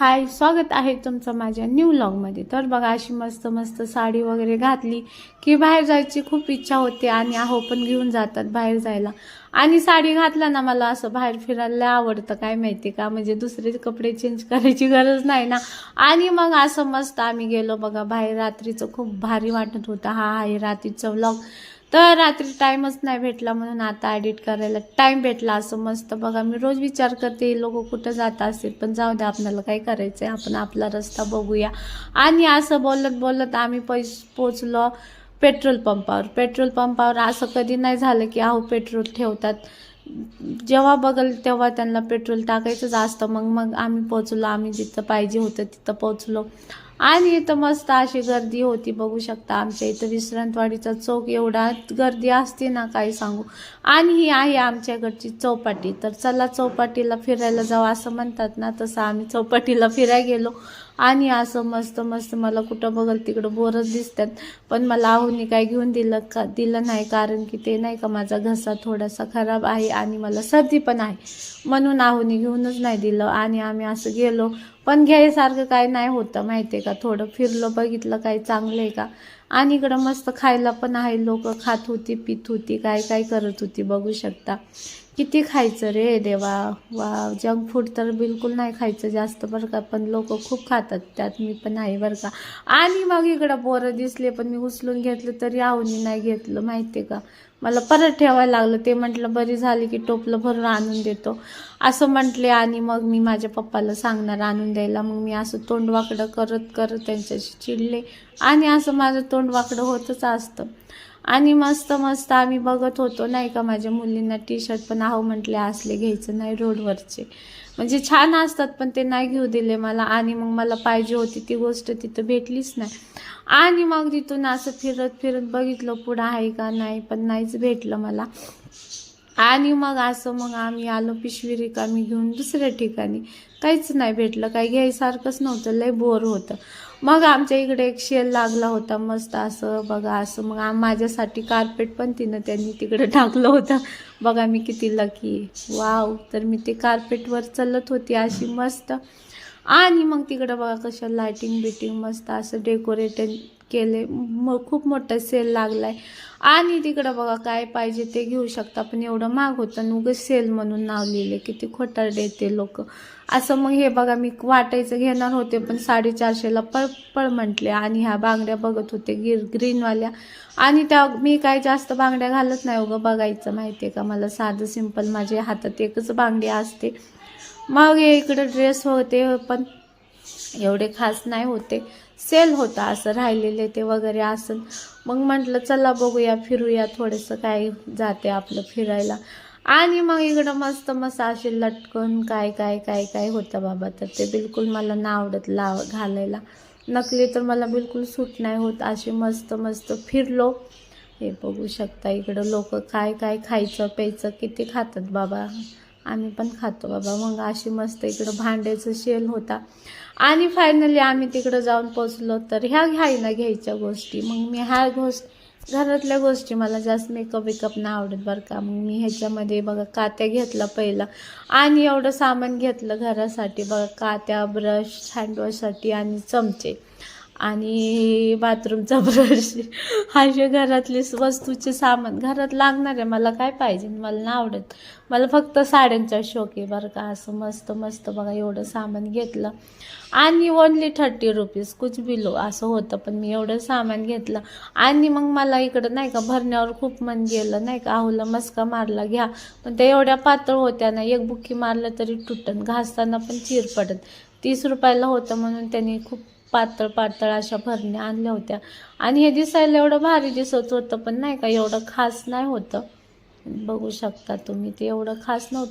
हाय स्वागत आहे तुमचं माझ्या न्यू लॉगमध्ये तर बघा अशी मस्त मस्त साडी वगैरे घातली की बाहेर जायची खूप इच्छा होते आणि अहो पण घेऊन जातात बाहेर जायला. आणि साडी घातला ना मला असं बाहेर फिरायला आवडतं काय माहिती का? म्हणजे दुसरे कपडे चेंज करायची गरज नाही ना. आणि मग असं मस्त आम्ही गेलो बघा बाहेर रात्रीचं खूप भारी वाटत होतं. हा आहे रात्रीचं व्लॉग तर रात्री टाईमच नाही भेटला म्हणून आता एडिट करायला टाईम भेटला असं मस्त. बघा मी रोज विचार करते लोक कुठं जात असतील पण जाऊ द्या आपल्याला काय करायचं आहे आपण आपला रस्ता बघूया. आणि असं बोलत बोलत आम्ही पैस पोचलो पेट्रोल पंपावर पेट्रोल पंपावर असं कधी नाही झालं की अहो पेट्रोल ठेवतात. जेव्हा बघल तेव्हा त्यांना पेट्रोल टाकायचंच असतं. मग मग आम्ही पोचलो आम्ही जिथं पाहिजे होतं तिथं पोचलो आणि इथं मस्त अशी गर्दी होती बघू शकता आमच्या इथं विश्रांतवाडीचा चौक एवढा गर्दी असते ना काही सांगू. आणि ही आहे आमच्याकडची चौपाटी. तर चला चौपाटीला फिरायला जाऊ असं म्हणतात ना तसं आम्ही चौपाटीला फिरायला गेलो. आणि असं मस्त मस्त मला कुठं बघल तिकडं बोरच दिसतात. पण मला आहुनी काय घेऊन दिलं का दिलं नाही कारण की ते नाही का माझा घसा थोडासा खराब आहे आणि मला सर्दी पण आहे. म्हणून आहुनी घेऊनच नाही दिलं. आणि आम्ही असं गेलो पण घ्यायसारखं काय नाही होतं माहिती आहे का? थोडं फिरलो बघितलं काही चांगलं आहे का? आणि इकडं मस्त खायला पण आहे लोक खात होती पित होती काय काय करत होती बघू शकता. किती खायचं रे देवा. वा जंक फूड तर बिलकुल नाही खायचं जास्त बरं का पण लोक खूप खातात त्यात मी पण आहे बरं का. आणि मग इकडं बोरं दिसले पण मी उचलून घेतलं तरी आवनी नाही घेतलं माहिती आहे का? मला परत ठेवायला लागलं ते म्हटलं बरी झाली की टोपलं भरून आणून देतो. असं म्हटले आणि मग मी माझ्या पप्पाला सांगणार आणून द्यायला. मग मी असं तोंड वाकडं करत करत त्यांच्याशी चिडले. आणि असं माझं तोंड वाकडं होतच असतं. आणि मस्त मस्त आम्ही बघत होतो नाही का माझ्या मुलींना टी शर्ट पण आहो म्हटले असले घ्यायचं नाही रोडवरचे. म्हणजे छान असतात पण ते नाही घेऊ दिले मला. आणि मग मला पाहिजे होती ती गोष्ट तिथं भेटलीच नाही. आणि मग तिथून असं फिरत फिरत बघितलं पुढं आहे का नाही पण नाहीच भेटलं मला. आणि मग असं मग आम्ही आलो पिशवी रिकामी घेऊन दुसऱ्या ठिकाणी. काहीच नाही भेटलं काही घ्यायसारखंच नव्हतं लय बोर होतं. मग आमच्या इकडे एक शेल लागला होता मस्त असं बघा असं मग आम माझ्यासाठी कार्पेट पण तिनं त्यांनी तिकडे टाकलं होतं. बघा मी किती लकी वाव तर मी ते कार्पेटवर चालत होती अशी मस्त. आणि मग तिकडं बघा कशा लायटिंग बिटिंग मस्त असं डेकोरेटेड केले म खूप मोठा सेल लागलाय. आणि तिकडं बघा काय पाहिजे ते घेऊ शकता पण एवढं महाग होतं आणि उगं सेल म्हणून नाव लिहिले किती खोटारडे ते लोक. असं मग हे बघा मी वाटायचं घेणार होते पण साडेचारशेला पळ पळ म्हटले. आणि ह्या बांगड्या बघत होते गिर ग्रीनवाल्या आणि त्या मी काय जास्त बांगड्या घालत नाही उगं बघायचं. माहिती आहे का? मला साधं सिंपल माझ्या हातात एकच बांगडी असते. मग इकडं ड्रेस होते पण एवढे खास नाही होते. सेल होता असं राहिलेले ते वगैरे असं मग म्हटलं चला बघूया फिरूया थोडंसं काय जाते आपलं फिरायला. आणि मग इकडं मस्त मस्त असे लटकन काय काय काय काय होतं बाबा. तर ते बिलकुल मला ना आवडत लाव घालायला. नकली तर मला बिलकुल सूट नाही होत. असे मस्त मस्त फिरलो. हे बघू शकता इकडं लोक काय काय खायचं प्यायचं किती खातात बाबा. आम्ही पण खातो बाबा. मग अशी मस्त इकडं भांड्याचं शेल होता. आणि फायनली आम्ही तिकडं जाऊन पोचलो तर ह्या घ्यायला घ्यायच्या गोष्टी. मग मी ह्या गोष्ट घरातल्या गोष्टी मला जास्त मेकअप वेकअप नाही आवडत बरं का. मग मी ह्याच्यामध्ये बघा कात्या घेतला पहिला. आणि एवढं सामान घेतलं घरासाठी बघा. कात्या ब्रश हँडवॉशसाठी आणि चमचे. आणि बाथरूमचा ब्रश असे घरातले वस्तूचे सामान. घरात लागणार आहे मला काय पाहिजे? मला नाही आवडत. मला फक्त साड्यांचा शौक आहे बरं का. असं मस्त मस्त बघा एवढं सामान घेतलं. आणि ओनली थर्टी रुपीज कुछ बिलो असं होतं पण मी एवढं सामान घेतलं. आणि मग मला इकडं नाही का भरण्यावर खूप मन गेलं. नाही का आहुला मस्का मारला घ्या. पण त्या एवढ्या पातळ होत्या ना एक बुक्की मारलं तरी तुटन. घासताना पण चीर पडत. तीस रुपयाला होतं म्हणून त्यांनी खूप पातळ पातळ अशा भरण्या आणल्या होत्या. आणि हे दिसायला एवढं भारी दिसत होतं पण नाही का एवढं खास नाही होतं. बघू शकता तुम्ही ते एवढं खास नव्हतं.